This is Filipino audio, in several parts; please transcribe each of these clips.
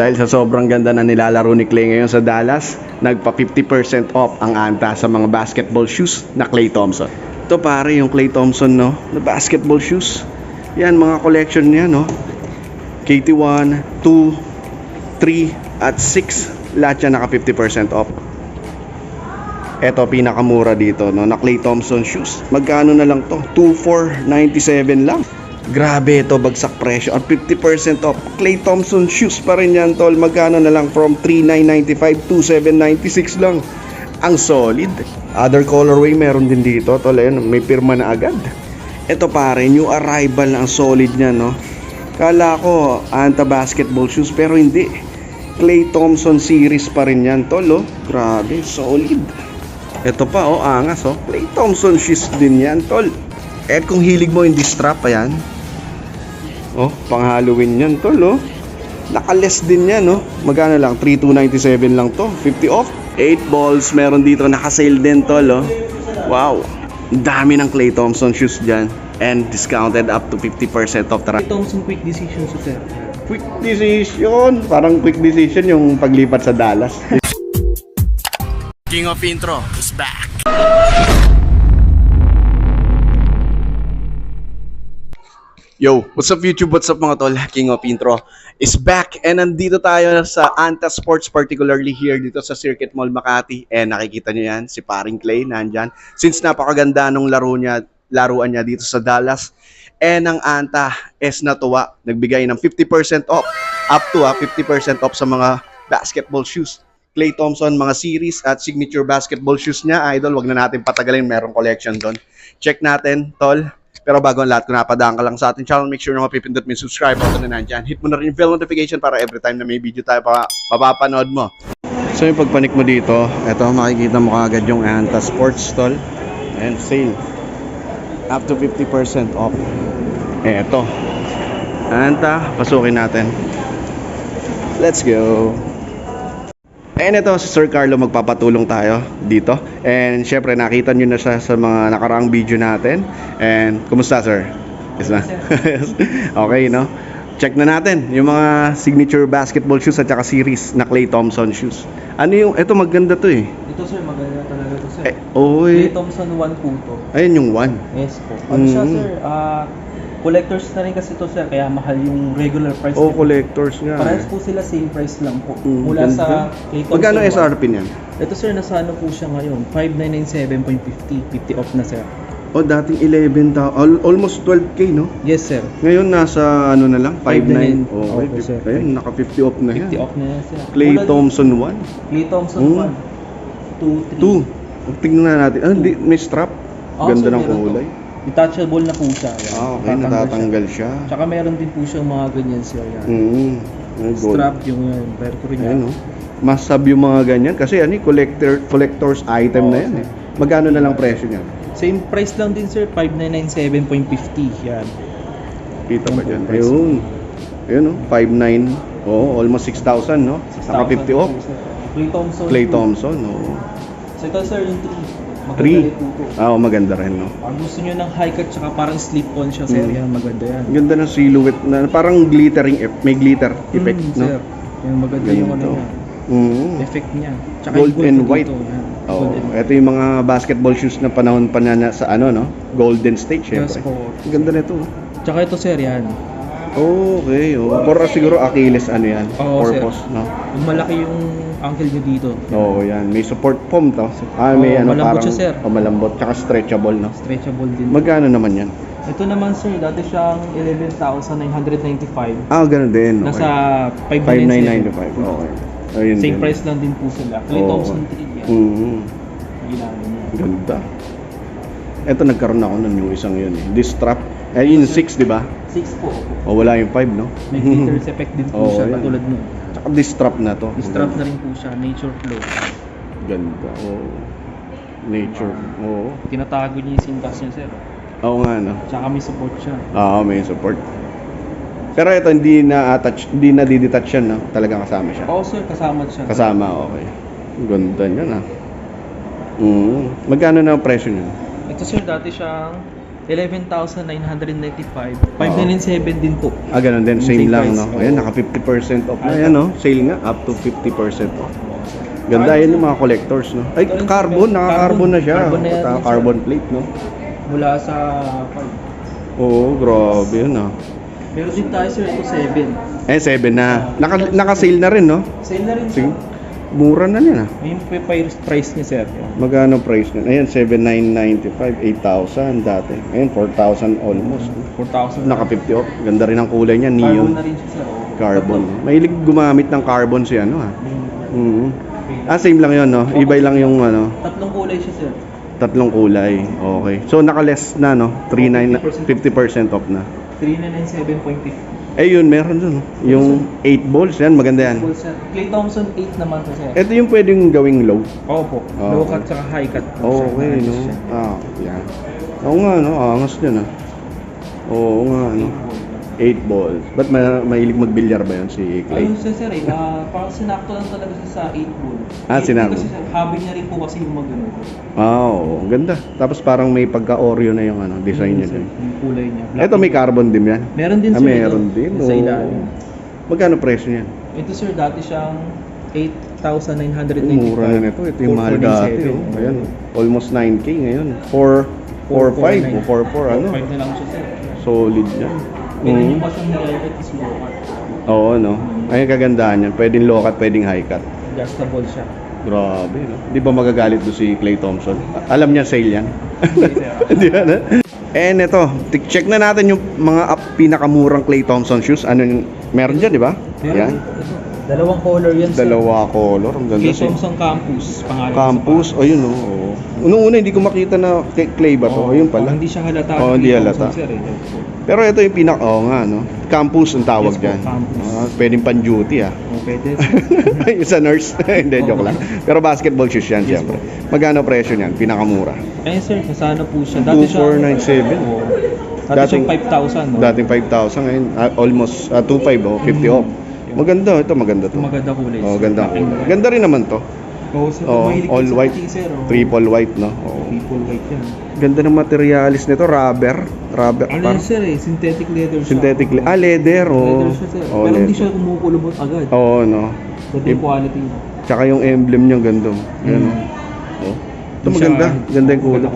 Dahil sa sobrang ganda na nilalaro ni Clay ngayon sa Dallas, nagpa 50% off ang anta sa mga basketball shoes na Clay Thompson. Ito pare yung Clay Thompson no, na basketball shoes. Yan mga collection niya no. KT1, 2, 3 at 6 lahat yan naka 50% off. Ito pinakamura dito no, na Clay Thompson shoes. Magkano na lang to? 2497 lang. Grabe ito, bagsak presyo. At 50% off. Clay Thompson shoes pa rin yan, tol. Magkano na lang from 3995 to 796 lang. Ang solid. Other colorway meron din dito, tol. Ayun, may pirma na agad. Ito pare, new arrival na ang solid niya, no? Kala ko, anta basketball shoes, pero hindi. Clay Thompson series pa rin yan, tol, oh. Grabe, solid. Ito pa, oh, angas, oh. Clay Thompson shoes din yan, tol. Eh, kung hilig mo hindi strap, ayan. Oh, pang Halloween yan, tol, oh. Nakales din yan, no? Magkano lang? 3297 lang to. 50 off. 8 balls. Meron dito naka-sale din, tol, oh. Wow. Dami ng Clay Thompson shoes dyan. And discounted up to 50% off. Tara. Thompson quick decision sa sir. Quick decision. Parang quick decision yung paglipat sa Dallas. King of Intro is back. Yo, what's up YouTube? What's up mga tol? King of Intro is back and nandito tayo sa Anta Sports particularly here dito sa Circuit Mall Makati and nakikita nyo yan, si Paring Clay nandyan. Since napakaganda nung laro niya, laruan niya dito sa Dallas and ang Anta is natuwa, nagbigay ng 50% off up to ah, 50% off sa mga basketball shoes. Clay Thompson, mga series at signature basketball shoes niya. Idol, wag na natin patagalin. Merong collection doon. Check natin, tol. Pero bago ang lahat, kung napadaan ka lang sa ating channel, make sure na mapipindot mo yung subscribe button na nandyan. Hit mo na rin yung bell notification para every time na may video tayo, pa, mapapanood mo. So yung pagpanik mo dito, eto makikita mo kaagad yung Anta Sports Stall. And sale. Up to 50% off. Eto. Anta, pasukin natin. Let's go. And ito, si Sir Carlo magpapatulong tayo dito. And syempre, nakita nyo na siya sa mga nakaraang video natin. And, kumusta sir? Yes na? okay, no? Check na natin yung mga signature basketball shoes at saka series na Clay Thompson shoes. Ano yung, ito maganda to eh. Ito sir, maganda talaga to sir. Eh, oy. Clay Thompson 1 po to. Ayun yung one. Yes po. Ano siya Mm. sir? Ah, collectors na rin kasi to sir, kaya mahal yung regular price. Oh, nito. collectors nga. Parehas eh. po sila same price lang po. Mm, Mula ganda. sa Clay Thompson Magkano 1. SRP niyan? Ito sir, nasa ano po siya ngayon? 5997.50. 50 off na sir. Oh, dating 11 ta al- almost 12k, no? Yes sir. Ngayon nasa ano na lang, 5.9. 5.9. Oh, Opo, sir. ayun, naka 50 off na yan. 50 off na yan sir. Clay Mula- Thompson 1. Clay Thompson Mm. 1. 2, 3. 2. Tingnan na natin. Ah, di, may strap. Ah, Ganda sir, ng meron to. Detachable na po siya. Yan. Ah, okay. Tatanggal Natatanggal siya. siya. Tsaka meron din po siyang mga ganyan sir. Yan. Mm. Ay, gold. Strap yung yan. Mercury niya. Ayan, oh. Masab yung mga ganyan. Kasi ano, eh, collector, collector's item Oo, na yan. sir. Eh. Magkano na lang presyo niyan? Same price lang din sir. 5997.50. Yan. Kita ba Yung dyan? price. Ayun. Ayun, oh. 5.9. Oh, almost 6,000, no? Naka 50 off. Clay Thompson. Clay po. Thompson, oh. So ito sir yung 3. Maganda 3. rin po to. Ah, oh, maganda rin, no? Pag gusto nyo ng high cut tsaka parang slip-on siya sir. Mm. Yan maganda yan. Ganda ng silhouette na parang glittering effect. May glitter effect, Mm, no? Sir. Yung maganda yung ano Ganito. niya. Mm. Effect niya. Tsaka Gold gold and white. Dito, yan. Oh, Gold and ito yung mga basketball shoes na panahon pa na sa ano, no? Golden State, Yes syempre. po. Ang ganda nito. Tsaka ito sir yan. Okay, oh. Por siguro Achilles ano yan, Oo, sir. purpose, no? Yung malaki yung ankle nyo dito. Oo, yan. May support foam to. Ah, may Oo, ano malambot parang siya, sir. Oh, malambot, tsaka stretchable, no? Stretchable din. Magkano naman yan? Ito naman sir, dati siyang 11,995. Ah, ganun din. Okay. Nasa 5995. 5995. Okay. Ayun Same din. price lang din po sila. Clay Oo. Thompson 3 yan. Mhm. Ginamit niya. Ganda. Ito nagkaroon ako ng yung isang yun eh. This strap. Eh, yun 6, di ba? 6 po. O wala yung 5, no? May effect din po Oo, siya yan. katulad nun. Tsaka this strap na to. Strap na rin po siya, nature flow. Ganda. Oh. Nature. Oo. Tinatago niya yung sintas niya sir. Oo nga, no? Tsaka may support siya. Oo, may support. Pero ito, hindi na attach, hindi na didetach yan, no? Talagang kasama siya. Oo sir, kasama siya. Kasama, okay. Ganda niyan, ah. Mm. Magkano na ang presyo niyan? Ito sir, dati siyang 11,995. 597 din po. Ah, ganun din. Same Same lang, price. no? Ayan, naka 50% off na yan, no? Sale nga, up to 50% off. Ganda yan yung mga collectors, no? Ay, carbon, naka-carbon na siya. Carbon na yan, Naka sir. carbon plate, no? Mula sa 5. Oo, grabe yun, ah. Meron din tayo sir, ito 7. Eh, 7 na. Naka, naka-sale na rin, no? Sale na rin Sige. Mura na yan, ah. Yung pa- pa- price niya sir. Magkano price nun? Ayan, 7,995, 8,000 dati. Ayan, 4,000 almost. 4,000. Naka 50 off. Ganda rin ang kulay niya, Carbon neon. na rin siya sir. oh. Carbon. Mahilig gumamit ng carbon si ano, ah. Yung- Mhm. Ah, same lang yun, no? Iba lang yung ano, Tatlong kulay siya sir. tatlong kulay. Okay. So, naka-less na, no? 39, 50% off na. 3997.50. Eh, yun, meron dun. Yung 8 balls, yan, maganda yan. Full sir. Clay Thompson 8 naman to sir. Ito yung pwedeng gawing low. Oo po. Oo. Low cut saka high cut. po, sir. Okay, no? siya. Ah, yan. Oo nga, no? Angas dyan, ah. Oo nga, no? 8 balls. Ba't ma mahilig magbilyar ba yun si Clay? Ayun siya sir eh, ah, parang sinakto lang talaga siya sa 8 ball. Ah, Eh, sinakto. Kasi sir, hobby niya rin po kasi yung magano. Ah, oo. Ang ganda. Tapos parang may pagka-Oreo na yung ano, design niya Sir, din. Yung kulay niya. Ito may carbon din yan. Meron din Ah, sir meron ito, din. Sa ilalim. Magkano presyo niyan? Ito sir, dati siyang 8,995. Mura na nito. Ito yung mahal dati. 447. Oh. Ayan. Almost 9K ngayon. 4, 4, 5 o 4, 4 ano. 4,500 na lang siya sir. Solid yan. Mm. Oo, no? Ayun kagandahan yan. Pwedeng low cut, pwedeng high cut. Adjustable siya. Grabe, no? Di ba magagalit do si Clay Thompson? Alam niya sale yan. Di ba na? And ito, check na natin yung mga up, pinakamurang Clay Thompson shoes. Ano yung, meron dyan, di ba? Yan. Ito. Dalawang color yan sir. Dalawa color. Ang ganda Clay Thompson Campus. Pangalan Campus. O yun, oh. Unang-una, hindi ko makita na Clay ba to? Oo, Ayun pala. Hindi siya halata. Oo, hindi halata. Thompson, Sir, eh. Pero ito yung pinak... Oo nga, no? Campus ang tawag Yes po, dyan. campus. Ah, pwedeng pan-duty, ah. Oh, pwede. yung sa nurse. Hindi, joke lang. Pero basketball shoes yan, Yes siyempre. Magkano presyo niyan? Pinakamura. Ayun sir, nasana po siya. Dati siya... 2497. Oo. Dati Dating- siyang 5,000, no? Dating 5,000 ngayon, ah, almost ah, 2,500 oh, 50 Mm. off. Maganda, ito maganda to. Ito maganda kulay. Oh, sir. ganda. White. Ganda rin naman to. Oo, sir. Oh, Mahilig all white. puti, sir. oh. Triple white, no? Oh. Triple white yan. Ganda ng materialis nito, rubber. Rubber. Ano parang yan sir eh? Synthetic leather siya. synthetic. le- Ah, leather, oh. Leather siya sir. Oh, Pero hindi siya kumukulubot agad. Oo, no. Ganda yung quality. Tsaka yung emblem niya ganda. Yan, Mm. oh. Oh. Ito maganda. siya- Ganda yung kulay.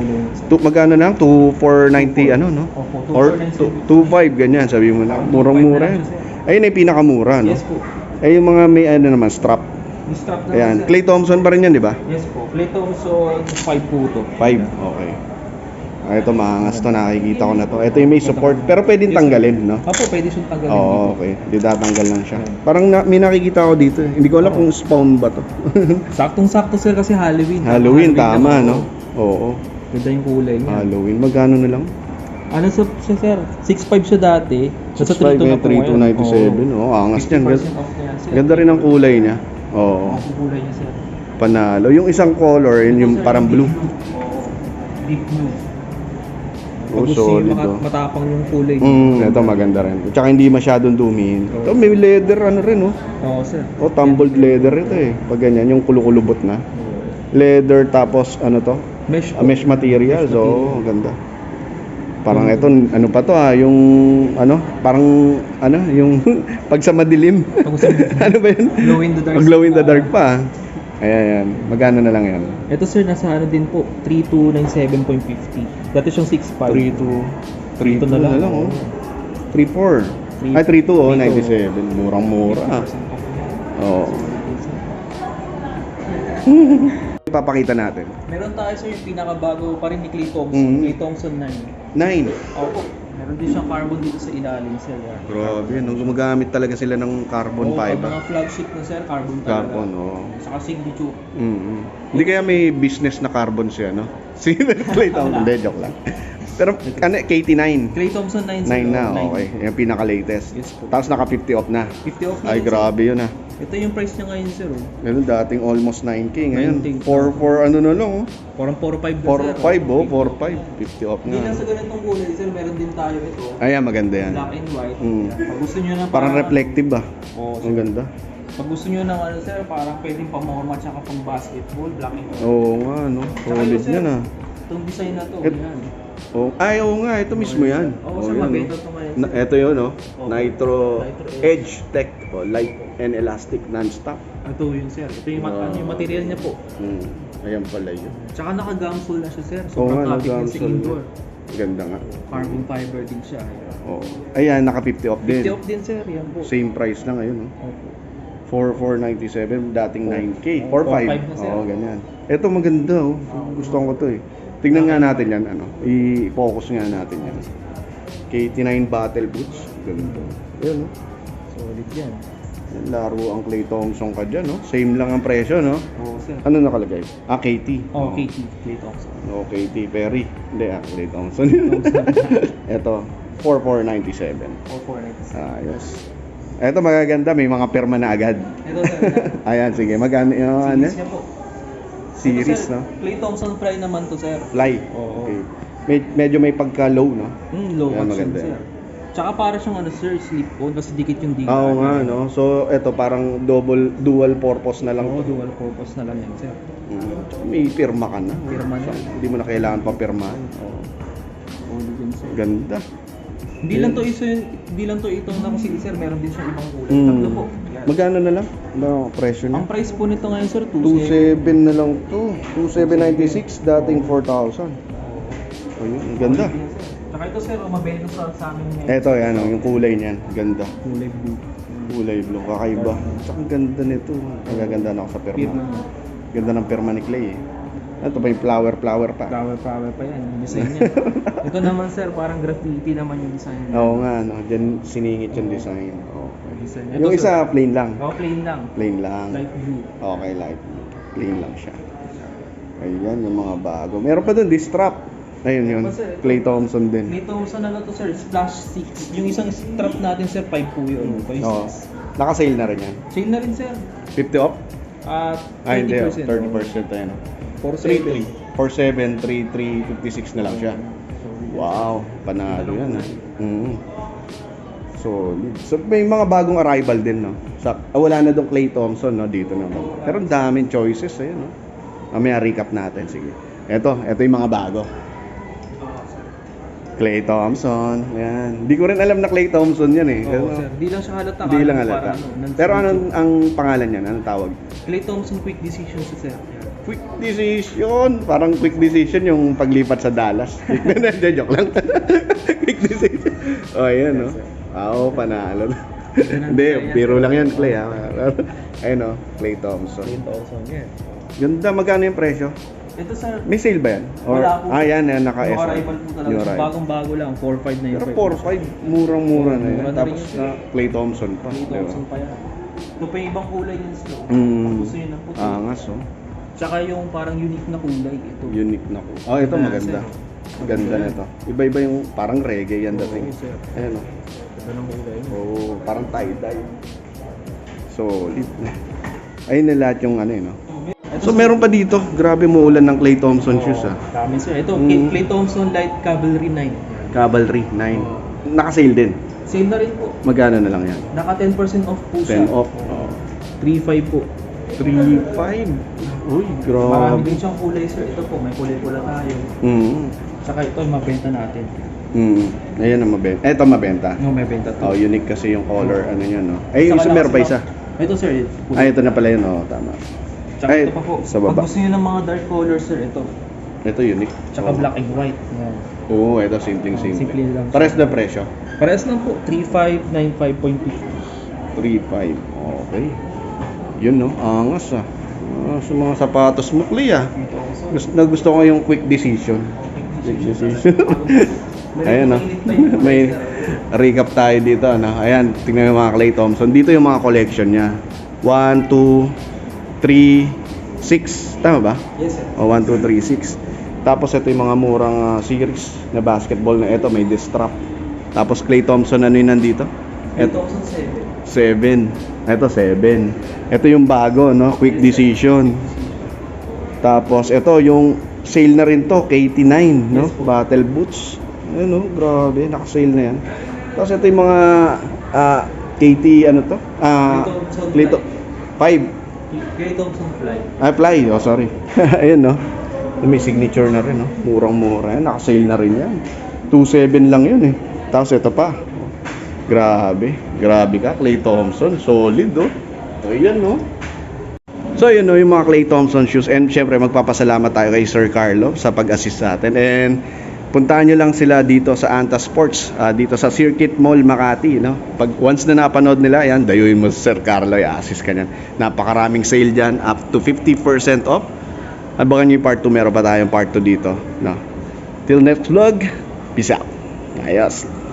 Tu, magkano lang? 2,490 ano, no? Opo, Or 2,497. 2,500 ganyan, sabi mo na. Murang-mura yan. Ayun ay pinakamura, no? Yes po. Ay yung mga may ano naman, strap. Strap na Ayan. Clay Thompson pa rin yan, di ba? Yes po. Clay Thompson 5 po to. 5. Okay. Ah, ito maangas to, nakikita ko na to. Ito yung may support, pero pwedeng tanggalin, no? Apo, pwede siyang tanggalin Oo, dito. okay. Di tatanggal lang siya. Parang na, may nakikita ko dito. eh. Hindi ko alam kung spawn ba to. Saktong-sakto sir kasi Halloween. Halloween, tama, lang, no? oo. Ganda yung kulay niya. Halloween. Magkano na lang? Ano sa siya sir? 6.5 siya dati. Nasa 6.5 3.2 na po ngayon. 3297. Oo, angas yan. 50% Ganda, off na yan sir. ganda rin ang kulay niya. Oo. Ang kulay niya sir. Panalo. Yung isang color, yun yung Sir, parang blue. Oo. Deep blue. Oh, gusto solid, yung oh. matapang yung kulay. Mm, ito maganda rin. Tsaka hindi masyadong dumihin. Ito may leather ano rin, oh. Oo sir. Oh, tumbled leather ito eh. Pag ganyan, yung kulukulubot na. Leather tapos ano to? Mesh Ah, mesh materials. Mesh Oo, oh, ganda. Parang ito, ano pa to ah, yung ano, parang ano, yung pag sa madilim. Pag sa madilim. ano ba yun? Glow in the dark. Pag glow in the dark pa. ah. Ayan, ayan. Magkano na lang yan? Ito sir, nasa ano din po, 3297.50. Dati siyang 6.5. 3 to 3 Ito na na lang, lang, oh. 3 4. Ay 3 2 oh, 97. Murang-mura. ah. 50% Ipapakita natin. Meron tayo sir yung pinakabago pa rin ni Clay Thompson. Mhm. Clay Thompson 9. 9. Opo. Meron din siyang carbon dito sa ilalim sir. yan. Grabe, no? gumagamit talaga sila ng carbon Oo, pag fiber. mga flagship na sir, carbon talaga. Carbon, oo. Saka signature. Mm Hindi kaya may business na carbon siya, no? Si Clay Thompson. Hindi, joke lang. Pero, ano, KT9. Clay Thompson 9 9 na, okay. Yung pinaka-latest. Yes po. Tapos naka 50 off na. 50 off na Ay, yun, sir. grabe yun ah. Ito yung price niya ngayon sir. Oh. Ganun, dating almost 9K. Ngayon, 9K. 4, 4 ano na lang, oh. Parang 4-5 na 4, sir. 5, oh. 4, 5. 50 off Hindi lang sa ganitong kulay sir, meron din tayo ito. Ayan, maganda yan. Black and white. Mm. Pag gusto nyo na Parang reflective ah. Oo, Ang ganda. Pag gusto nyo ng ano sir, parang pwedeng pang normal tsaka pang basketball, black and white. Oo nga, no? Tsaka Solid sir, yan ah. Itong design na to, Et- yan. Oh, ay, oo nga, ito mismo yan. Oo, Oh, sir, yan, mabenta oh. to ngayon. Na, ito yun, oh. Nitro, Nitro Edge Tech. Oh, light and elastic non-stop. Ito yun, sir. Ito yung, mat- Wow. ano, yung material niya po. Hmm. Ayan pala yun. Tsaka naka-gamsole na siya, sir. Oo Sobrang nga, niya sa nag-gamsole indoor. Ganda nga. Carbon fiber din siya. Oo. Ayan, naka 50 off din. 50 off din, sir. Yan po. Same price lang ngayon, oh. Opo. 4497 dating 9k. 45. 45 na, sir. Oo, ganyan. Ito maganda oh. Gusto ko to eh. Tingnan nga natin yan ano. I-focus nga natin yan. KT9 battle boots. Ganda. Ayan oh. Solid yan. Laro ang Clay Thompson ka dyan no. Same lang ang presyo no. Oo, sir. Ano nakalagay? Ah, KT. Oh, KT. Clay Thompson. No, KT Perry. Hindi ah, Clay Thompson. Ito, 4497. 4497. Ayos. Ito magaganda, may mga perma na agad. Ito, sir. yan. Ayan, sige, magkano yung ano? Series niya po. Series, Ito, sir, no? Clay Thompson Fly naman to, sir. Fly. Oo. Okay. Med- medyo may pagka-low, no? Hmm, low Yan, action, maganda sir. Tsaka para siyang ano, sir, slip on. Kasi dikit yung dikit. Oo nga, no? So, ito parang double, dual purpose na lang. Oo, dual purpose na lang yan, sir. Mm. May pirma ka na. Pirma na. Hindi mo na kailangan pa pirmahan. Oo. Yun, sir. Ganda. Hindi lang to iso yun, hindi lang to itong nakasili, sir. Meron din siyang ibang kulay. Mm. Tatlo po. Yan. Magkano na lang? Ano, presyo Ang na? price po nito ngayon, sir, 2.7 2.7. na lang to. 2.796, dating 4,000. Ayun, ang ganda. Tsaka ito, sir, oh, mabenta sa, sa amin ngayon. Eto, yan, oh, yung kulay niyan. Ganda. Kulay blue. Kulay blue, kakaiba. Tsaka ang ganda nito. Ang gaganda na ako sa perma. lang. Ganda ng perma ni Clay eh. Ito pa yung flower, flower pa. Flower, flower pa yan, yung design niya. ito naman, sir, parang graffiti naman yung design niya. Oo nga, no. Diyan siningit yung design. Okay. Design. Yung Ito, isa, plain lang. Oh, plain lang. Plain lang. Light blue. Okay, light. Plain lang siya. Ayan, yung mga bago. Meron pa dun, distrap. Ayun yun. Sir, Clay Thompson din. May Thompson na to, sir. Splash 6. Yung isang strap natin, sir, 5 po yun. Hmm. 5 Oo. Naka-sale na rin yan. Sale na rin, sir. 50 off? At Ah, hindi. oh. 30%. 30% ayun. oh. 4.7. 47, 3356 na lang siya. Wow, panalo yan. ah. Mm. Solid. So, may mga bagong arrival din, no? Sa, ah, wala na dong Clay Thompson, no? Dito naman. Pero ang daming choices, ayun, no? Mamaya recap natin, sige. Ito, ito yung mga bago. Clay Thompson, yan. Hindi ko rin alam na Clay Thompson yan eh. Oo, Pero, sir. Di lang siya halata. Hindi lang halata. ano, Pero anong ang pangalan niyan? Anong tawag? Clay Thompson Quick Decision siya, sir. Quick decision. Parang quick decision yung paglipat sa Dallas. Hindi, joke lang. quick decision. Oh, ayan, no? Ah, Oo, panalo. Hindi, biro lang yan, Clay. Ha? Ayun, no? Clay Thompson. Clay Thompson, yan. Ganda, magkano yung presyo? Ito, sir. May sale ba yan? Or, Wala po. ah, yan, yan, naka Yung arrival po talaga. Arrival. Bagong-bago lang. 4.5 na yung Pero price. 4-5, murang-mura na yan. Mura na rin Tapos yun, na Clay Thompson pa. Clay? Thompson pa yan. Ito pa yung ibang kulay niya, sir. Mm. Gusto yun ng puti. Angas, oh. Tsaka yung parang unique na kulay. Ito. Unique na ko. Oh, ito Ah, maganda. sir. Ganda na ito. Iba-iba yung parang reggae yan dating. Ayan, oh. Ito ng kulay niya. Oo, parang tie-dye. Solid. Ayun na lahat yung ano yun, no? Ito, So meron pa dito, grabe mo ulan ng Clay Thompson shoes ah. Dami, sir. Ito, Mm. Clay Thompson Light Cavalry 9. Cavalry 9. Naka-sale din. Sale na rin po. Magkano na lang yan? Naka 10% off po siya. 10 off. Oh. 3.5 po. 3.5. Uy, Marami grabe. din siyang kulay, sir. Ito po, may kulay pula tayo. Mm. Tsaka ito, mabenta natin. Mm. Ayan ang mabenta. Eto mabenta. No, may benta to. Oh, unique kasi yung color ano yun, no? Ay, yung Tsaka isa meron pa isa. Ito, sir. kulay. Ay, ito na pala yun, oh, tama. Tsaka ay, ito pa po. sa baba. Pag gusto niyo ng mga dark colors, sir, ito. Ito unique. Tsaka Oh. black and white. Yan. Oo, ito simpleng simple. Simple lang. Pares na presyo. Parehas lang po. 3595.50. 3.5. Okay. Yun no, angas ah. Ah, sa mga sapatos mo, Clay ah. Gusto ko yung quick decision. Quick decision. Ayan no. May recap tayo dito ano. Ayan, tingnan mo yung mga Clay Thompson. Dito yung mga collection niya. 1 2 3 6 tama ba? Yes, sir. O 1 2 3 6. Tapos ito yung mga murang ah, series na basketball na ito may distrap. Tapos Clay Thompson ano yun nandito? Ito 2007. 7. Ito 7. Ito yung bago, no? Quick decision. Tapos ito yung sale na rin to, KT9, no? Yes. Battle boots. Ano, grabe, naka-sale na yan. Tapos ito yung mga ah, KT ano to? Ah, Thompson Clito 5. Clay Thompson Fly. Ah, fly. Oh, sorry. Ayun, no? May signature na rin, no? Murang-mura yan. Naka-sale na rin yan. 2.7 lang yun eh. Tapos ito pa. Grabe. Grabe ka, Clay Thompson. Solid, oh. Ayan, no? So, yun, no, yung mga Clay Thompson shoes. And syempre, magpapasalamat tayo kay Sir Carlo sa pag-assist sa atin. And puntahan nyo lang sila dito sa Anta Sports, ah, dito sa Circuit Mall Makati, no? Pag once na napanood nila, yan, dayuin mo si Sir Carlo, i-assist ka niyan. Napakaraming sale dyan, up to 50% off. Abangan nyo yung part 2, meron pa tayong part 2 dito, no? Till next vlog, peace out. Ayos.